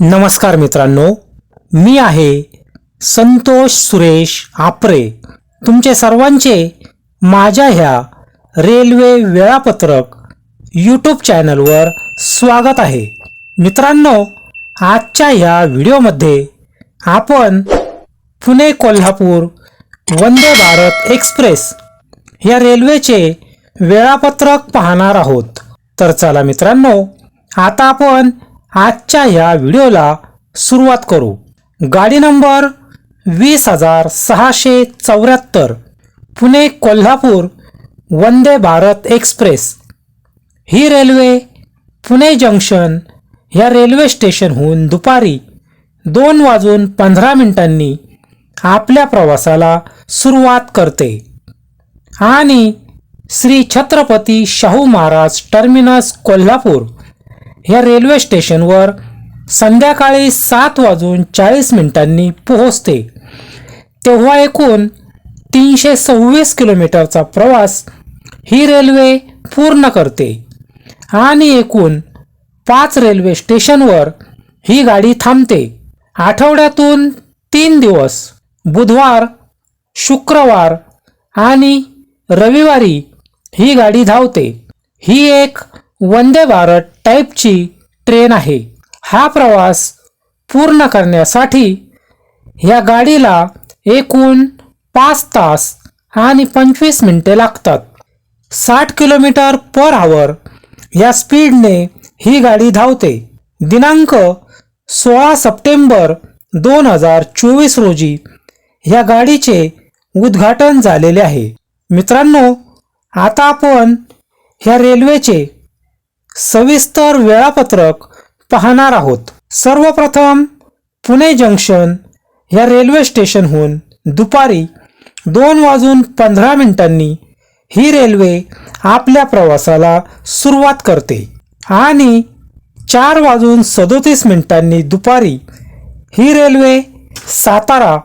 नमस्कार मित्रांनो मी आहे संतोष सुरेश आपरे. तुमचे सर्वांचे माझ्या ह्या रेल्वे वेळापत्रक यूट्यूब चॅनलवर स्वागत आहे. मित्रांनो आजच्या ह्या व्हिडिओमध्ये आपण पुणे कोल्हापूर वंदे भारत एक्सप्रेस या रेल्वेचे वेळापत्रक पाहणार आहोत. तर चला मित्रांनो आता आपण आजच्या ह्या व्हिडिओला सुरुवात करू. गाडी नंबर वीस हजार सहाशे चौऱ्याहत्तर पुणे कोल्हापूर वंदे भारत एक्सप्रेस. ही रेल्वे पुणे जंक्शन ह्या रेल्वे स्टेशनहून दुपारी दोन वाजून पंधरा मिनिटांनी आपल्या प्रवासाला सुरुवात करते. आणि श्री छत्रपती शाहू महाराज टर्मिनस कोल्हापूर या रेल्वे स्टेशनवर संध्याकाळी सात वाजून चाळीस मिनिटांनी पोहोचते. तेव्हा एकूण तीनशे सव्वीस किलोमीटरचा प्रवास ही रेल्वे पूर्ण करते. आणि एकूण पाच रेल्वे स्टेशनवर ही गाडी थांबते. आठवड्यातून तीन दिवस बुधवार शुक्रवार आणि रविवारी ही गाडी धावते. ही एक वंदे भारत टाईपची ट्रेन आहे. हा प्रवास पूर्ण करण्यासाठी या गाडीला एकूण पाच तास आणि पंचवीस मिनटे लागतात. साठ किलोमीटर पर आवर या स्पीडने ही गाडी धावते. दिनांक सोळा सप्टेंबर दोन हजार चोवीस रोजी या गाडीचे उद्घाटन झालेले आहे. मित्रांनो आता आपण ह्या रेल्वेचे सविस्तर वेळापत्रक पाहणार आहोत. सर्वप्रथम पुणे जंक्शन या रेल्वे स्टेशनहून दुपारी दोन वाजून पंधरा मिनिटांनी ही रेल्वे आपल्या प्रवासाला सुरुवात करते आणि चार वाजून सदोतीस मिनिटांनी दुपारी ही रेल्वे सातारा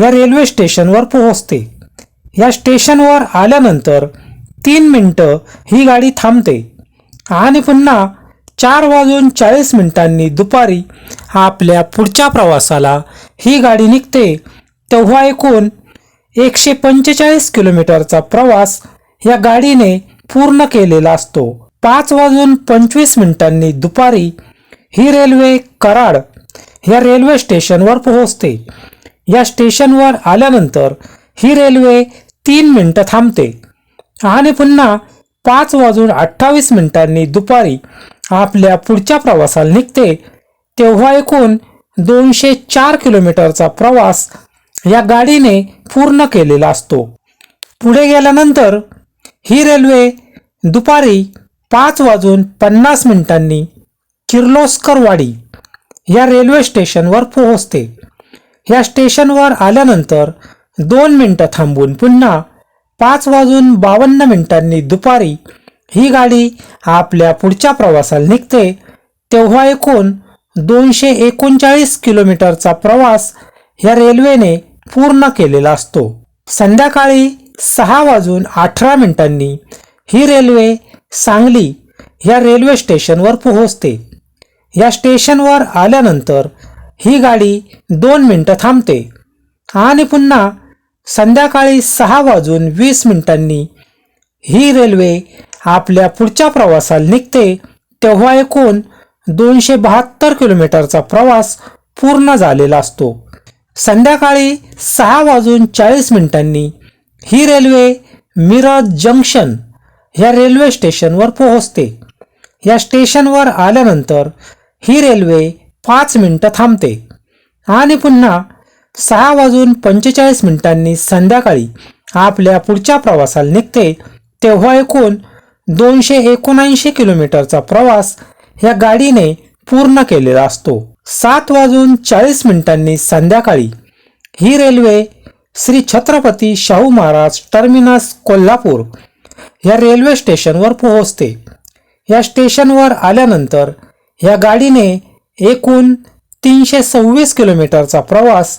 या रेल्वे स्टेशनवर पोहोचते. या स्टेशनवर आल्यानंतर तीन मिनटं ही गाडी थांबते. आणि पुन्हा चार वाजून चाळीस मिनिटांनी दुपारी आपल्या पुढच्या प्रवासाला ही गाडी निघते. तेव्हा एकूण एकशे पंचेचाळीस किलोमीटरचा प्रवास या गाडीने पूर्ण केलेला असतो. पाच वाजून पंचवीस मिनिटांनी दुपारी ही रेल्वे कराड या रेल्वे स्टेशनवर पोहोचते. या स्टेशनवर आल्यानंतर ही रेल्वे तीन मिनटं थांबते. आणि पुन्हा पाच वाजून अठ्ठावीस मिनिटांनी दुपारी आपल्या पुढच्या प्रवासाला निघते तेव्हा एकूण दोनशे चार किलोमीटरचा प्रवास या गाडीने पूर्ण केलेला असतो. पुढे गेल्यानंतर ही रेल्वे दुपारी पाच वाजून पन्नास मिनिटांनी किर्लोस्करवाडी या रेल्वे स्टेशनवर पोहोचते. या स्टेशनवर आल्यानंतर दोन मिनटं थांबून पुन्हा पाच वाजून बावन्न मिनिटांनी दुपारी ही गाडी आपल्या पुढच्या प्रवासाला निघते. तेव्हा एकूण दोनशे एकोणचाळीस किलोमीटरचा प्रवास या रेल्वेने पूर्ण केलेला असतो. संध्याकाळी सहा वाजून अठरा मिनिटांनी ही रेल्वे सांगली या रेल्वे स्टेशनवर पोहोचते. या स्टेशनवर आल्यानंतर ही गाडी दोन मिनटं थांबते. आणि पुन्हा संध्याकाळी सहा वाजून वीस मिनिटांनी ही रेल्वे आपल्या पुढच्या प्रवासाला निघते तेव्हा एकूण दोनशे बहात्तर किलोमीटरचा प्रवास पूर्ण झालेला असतो. संध्याकाळी सहा वाजून चाळीस मिनिटांनी ही रेल्वे मिरज जंक्शन ह्या रेल्वे स्टेशनवर पोहोचते. या स्टेशनवर आल्यानंतर ही रेल्वे पाच मिनटं थांबते आणि पुन्हा सहा वाजून पंचेचाळीस मिनिटांनी संध्याकाळी आपल्या पुढच्या प्रवासाला निघते तेव्हा एकूण दोनशे एकोणऐंशी किलोमीटरचा प्रवास या गाडीने पूर्ण केलेला असतो. सात वाजून चाळीस मिनिटांनी संध्याकाळी ही रेल्वे श्री छत्रपती शाहू महाराज टर्मिनस कोल्हापूर या रेल्वे स्टेशनवर पोहोचते. या स्टेशनवर आल्यानंतर या गाडीने एकूण तीनशे सव्वीस किलोमीटरचा प्रवास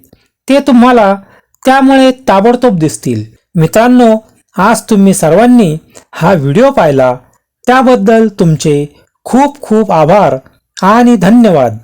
ते तुम्हाला त्यामुळे ताबडतोब दिसतील. मित्रांनो आज तुम्ही सर्वांनी हा व्हिडिओ पाहिला. त्याबद्दल तुमचे खूप खूप आभार आणि धन्यवाद.